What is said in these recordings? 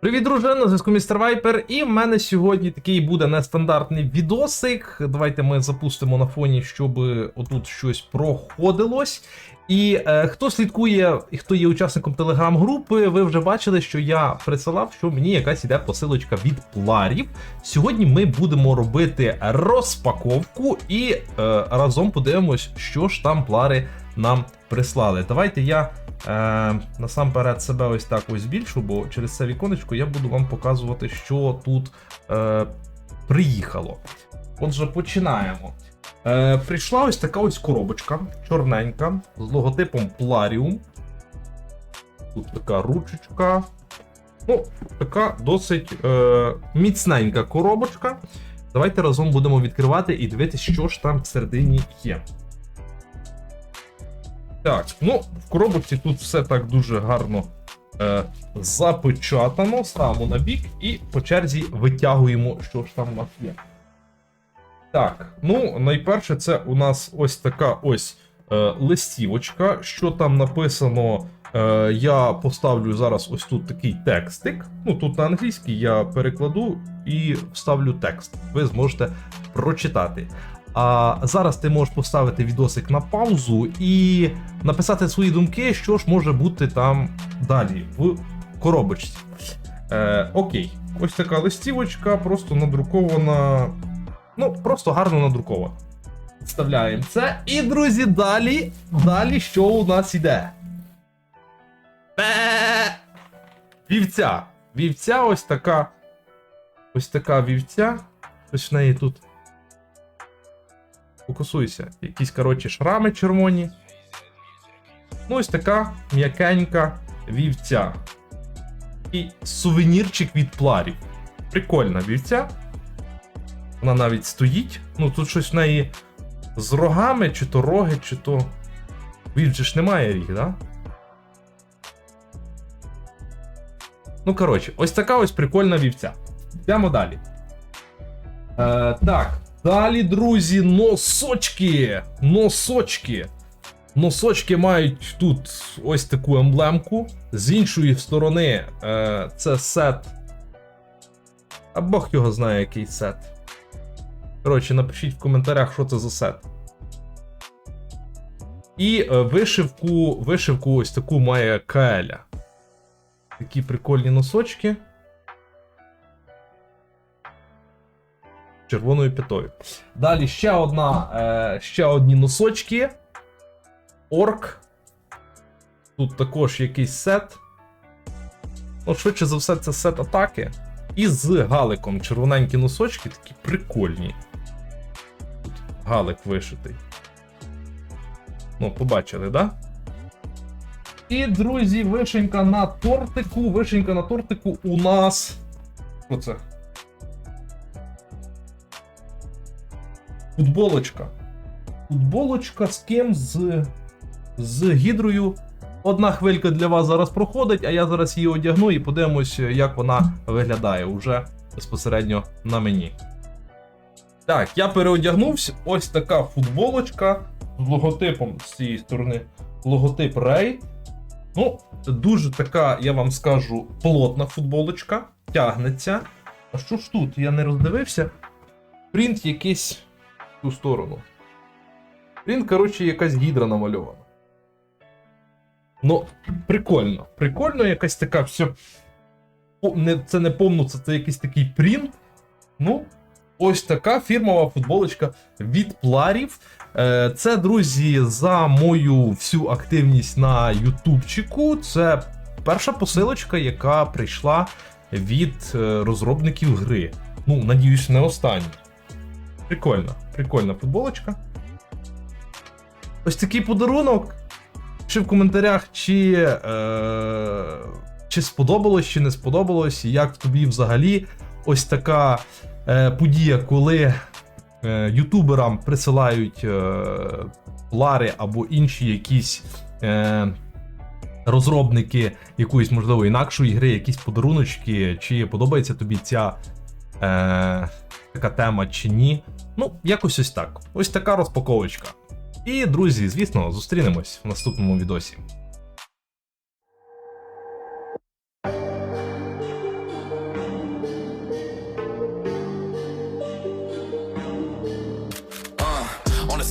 Привіт, дружина, на зв'язку містер Вайпер, і в мене сьогодні такий буде нестандартний відосик. Давайте ми запустимо на фоні, щоб отут щось проходилось. І е, хто слідкує і хто є учасником телеграм-групи, ви вже бачили, що я присилав, що мені якась іде посилочка від пларів. Сьогодні ми будемо робити розпаковку і е, разом подивимось, що ж там плари нам прислали. Давайте я е, насамперед себе ось так ось збільшу, бо через це віконечко я буду вам показувати, що тут е, приїхало. Отже, починаємо. Е, прийшла ось така ось коробочка, чорненька, з логотипом Plarium. Тут така ручечка. Ну, така досить е, міцненька коробочка. Давайте разом будемо відкривати і дивитися, що ж там всередині є. Так, ну, в коробочці тут все так дуже гарно е, запечатано. Ставимо на бік і по черзі витягуємо, що ж там у нас є. Так, ну, найперше, це у нас ось така ось е, листівочка. Що там написано, е, я поставлю зараз ось тут такий текстик. Ну, тут на англійській я перекладу і вставлю текст. Ви зможете прочитати. А зараз ти можеш поставити відосик на паузу і написати свої думки, що ж може бути там далі в коробочці. Е, окей, ось така листівочка, просто надрукована. Ну, просто гарно надрукована. Вставляємо це. І, друзі, далі. Далі що у нас іде? Бе! Вівця. Вівця ось така. Ось така вівця. Ось в неї тут. Фокусуйся. Якісь, коротше, шрами червоні. Ну, ось така м'якенька вівця. І сувенірчик від пларів. Прикольна вівця. Вона навіть стоїть. Ну, тут щось в неї з рогами, чи то роги, чи то. Вівці ж немає ріг, да? Ну, коротше, ось така ось прикольна вівця. Йдемо далі. Е, так, далі, друзі, носочки. Носочки. Носочки мають тут ось таку емблемку. З іншої сторони, е, це сет. А Бог його знає, який сет. Коротше, напишіть в коментарях, що це за сет. І е, вишивку, вишивку ось таку має Каеля. Такі прикольні носочки. Червоною п'ятою. Далі ще одна, е, ще одні носочки. Орк. Тут також якийсь сет. Ну, швидше за все, це сет атаки. І з галиком червоненькі носочки, такі прикольні. Тут галик вишитий. Ну, побачили, да? І, друзі, вишенька на тортику. Вишенька на тортику у нас. Що це? Футболочка. Футболочка з ким? З. З гідрою. Одна хвилька для вас зараз проходить, а я зараз її одягну і подивимось, як вона виглядає уже безпосередньо на мені. Так, я переодягнувся. Ось така футболочка з логотипом з цієї сторони. Логотип Ray. Ну, дуже така, я вам скажу, плотна футболочка. Тягнеться. А що ж тут? Я не роздивився. Принт якийсь ту сторону. Принт, коротше, якась гідра намальована. Ну, прикольно. Прикольно, якась така все. Це не повно, це, це якийсь такий принт. Ну, ось така фірмова футболочка від пларів. Е, Це, друзі, за мою всю активність на Ютубчику. Це перша посилочка, яка прийшла від е, розробників гри. Ну, надіюсь, не остання. Прикольно, прикольна футболочка. Ось такий подарунок. Пиши в коментарях, чи, е, чи сподобалось, чи не сподобалось, як тобі взагалі ось така е, подія, коли е, ютуберам присилають е, лари або інші якісь е, розробники якоїсь, можливо, інакшої гри, якісь подаруночки, чи подобається тобі ця е, така тема чи ні. Ну, якось ось так. Ось така розпаковочка. І, друзі, звісно, зустрінемось в наступному відосі.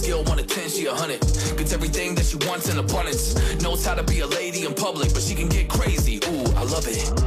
skill, one to ten, she a hundred. Gets everything that she wants in abundance. Knows how to be a lady in public, but she can get crazy. Ooh, I love it.